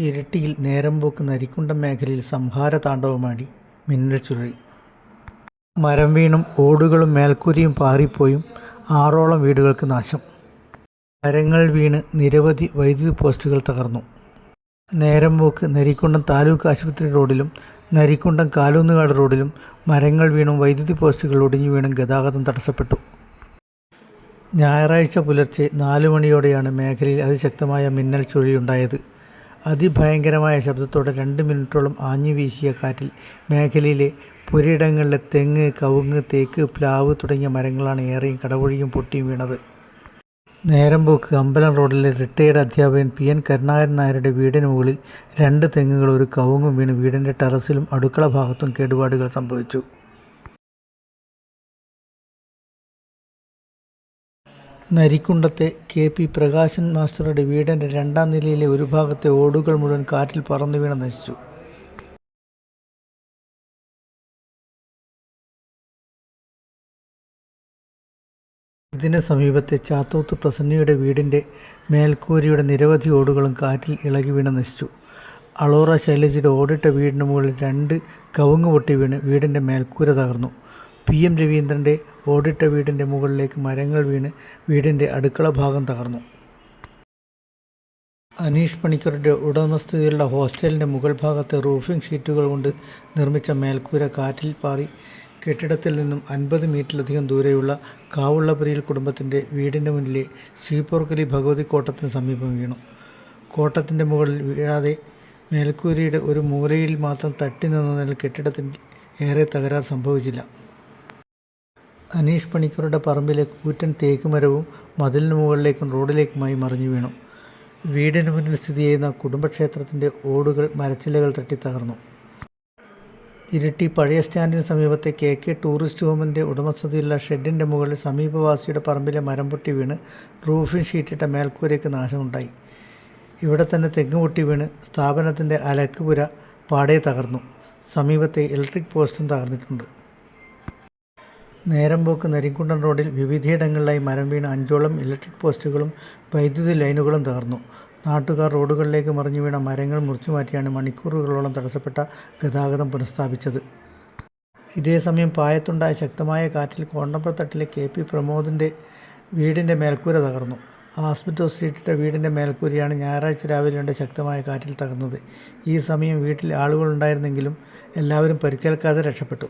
ഇരട്ടിയിൽ നേരം പോക്ക് നരിക്കുണ്ടം മേഖലയിൽ സംഹാര താണ്ഡവമാടി മിന്നൽ ചുഴി. മരം വീണും ഓടുകളും മേൽക്കൂരയും പാറിപ്പോയും ആറോളം വീടുകൾക്ക് നാശം. മരങ്ങൾ വീണ് നിരവധി വൈദ്യുതി പോസ്റ്റുകൾ തകർന്നു. നേരം പോക്ക് നരിക്കുണ്ടം താലൂക്ക് ആശുപത്രി റോഡിലും നരിക്കുണ്ടം കാലൂന്നുകാട് റോഡിലും മരങ്ങൾ വീണും വൈദ്യുതി പോസ്റ്റുകൾ ഒടിഞ്ഞു വീണും ഗതാഗതം തടസ്സപ്പെട്ടു. ഞായറാഴ്ച പുലർച്ചെ നാലു മണിയോടെയാണ് മേഖലയിൽ അതിശക്തമായ മിന്നൽ ചുഴിയുണ്ടായത് അതിഭയങ്കരമായ ശബ്ദത്തോടെ രണ്ട് മിനിറ്റോളം ആഞ്ഞു വീശിയ കാറ്റിൽ മേഖലയിലെ പുരയിടങ്ങളിലെ തെങ്ങ് കവുങ്ങ് തേക്ക് പ്ലാവ് തുടങ്ങിയ മരങ്ങളാണ് ഏറെയും കടവൊഴിയും പൊട്ടിയും വീണത്. നേരമ്പോക്ക് അമ്പലം റോഡിലെ റിട്ടയേർഡ് അധ്യാപകൻ പി. എൻ. കരുണാകരൻ നായരുടെ വീടിന് മുകളിൽ രണ്ട് തെങ്ങുകൾ ഒരു കവുങ്ങും വീണ് വീടിന്റെ ടെറസിലും അടുക്കള ഭാഗത്തും കേടുപാടുകൾ സംഭവിച്ചു. നരിക്കുണ്ടത്തെ കെ പി പ്രകാശൻ മാസ്റ്ററുടെ വീടിന്റെ രണ്ടാം നിലയിലെ ഒരു ഭാഗത്തെ ഓടുകൾ മുഴുവൻ കാറ്റിൽ പറന്നു വീണ് നശിച്ചു. ഇതിന് സമീപത്തെ ചാത്തോത്ത് പ്രസന്നയുടെ വീടിന്റെ മേൽക്കൂരയുടെ നിരവധി ഓടുകളും കാറ്റിൽ ഇളകി വീണ് നശിച്ചു. അളോറ ശൈലജയുടെ ഓടിട്ട വീടിന് മുകളിൽ രണ്ട് കവുങ്ങ് പൊട്ടി വീണ് വീടിന്റെ മേൽക്കൂര തകർന്നു. പി എം രവീന്ദ്രന്റെ ഓടിട്ട വീടിന്റെ മുകളിലേക്ക് മരങ്ങൾ വീണ് വീടിന്റെ അടുക്കള ഭാഗം തകർന്നു. അനീഷ് പണിക്കരുടെ ഉടമസ്ഥതയിലുള്ള ഹോസ്റ്റലിന്റെ മുകൾ ഭാഗത്തെ റൂഫിംഗ് ഷീറ്റുകൾ കൊണ്ട് നിർമ്മിച്ച മേൽക്കൂര കാറ്റിൽ പാറി കെട്ടിടത്തിൽ നിന്നും അൻപത് മീറ്ററിലധികം ദൂരെയുള്ള കാവുള്ളപുരിയിൽ കുടുംബത്തിന്റെ വീടിന്റെ മുന്നിലെ ശ്രീപോർക്കലി ഭഗവതി കോട്ടത്തിന് സമീപം വീണു. കോട്ടത്തിന്റെ മുകളിൽ വീഴാതെ മേൽക്കൂരയുടെ ഒരു മൂലയിൽ മാത്രം തട്ടി നിന്നതിനാൽ കെട്ടിടത്തിന് ഏറെ തകരാർ സംഭവിച്ചില്ല. അനീഷ് പണിക്കരുടെ പറമ്പിലെ കൂറ്റൻ തേക്കുമരവും മതിലിന് മുകളിലേക്കും റോഡിലേക്കുമായി മറിഞ്ഞു വീണു. വീടിന് മുന്നിൽ സ്ഥിതി ചെയ്യുന്ന കുടുംബക്ഷേത്രത്തിന്റെ ഓടുകൾ മരച്ചില്ലകൾ തട്ടി തകർന്നു. ഇരിട്ടി പഴയ സ്റ്റാൻഡിന് സമീപത്തെ കെ കെ ടൂറിസ്റ്റ് ഹോമിന്റെ ഉടമസ്ഥതയിലുള്ള ഷെഡിന്റെ മുകളിൽ സമീപവാസിയുടെ പറമ്പിലെ മരം പൊട്ടി വീണ് റൂഫിൻ ഷീറ്റിട്ട മേൽക്കൂരയ്ക്ക് നാശമുണ്ടായി. ഇവിടെ തന്നെ തെങ്ങ് പൊട്ടി വീണ് സ്ഥാപനത്തിന്റെ അലക്കുപുര പാടെ തകർന്നു. സമീപത്തെ ഇലക്ട്രിക് പോസ്റ്റും തകർന്നിട്ടുണ്ട്. നേരംപോക്ക് നരിക്കുണ്ടൻ റോഡിൽ വിവിധയിടങ്ങളിലായി മരം വീണ് അഞ്ചോളം ഇലക്ട്രിക് പോസ്റ്റുകളും വൈദ്യുതി ലൈനുകളും തകർന്നു. നാട്ടുകാർ റോഡുകളിലേക്ക് മറിഞ്ഞു വീണ മരങ്ങൾ മുറിച്ചു മാറ്റിയാണ് മണിക്കൂറുകളോളം തടസ്സപ്പെട്ട ഗതാഗതം പുനഃസ്ഥാപിച്ചത്. ഇതേസമയം പായത്തുണ്ടായ ശക്തമായ കാറ്റിൽ കോണ്ടമ്പത്തട്ടിലെ കെ പി പ്രമോദിന്റെ വീടിന്റെ മേൽക്കൂര തകർന്നു. ആസ്പിറ്റോസ് സ്ട്രീറ്റിന്റെ വീടിന്റെ മേൽക്കൂരയാണ് ഞായറാഴ്ച രാവിലെ ഉണ്ട് ശക്തമായ കാറ്റിൽ തകർന്നത്. ഈ സമയം വീട്ടിൽ ആളുകളുണ്ടായിരുന്നെങ്കിലും എല്ലാവരും പരിക്കേൽക്കാതെ രക്ഷപ്പെട്ടു.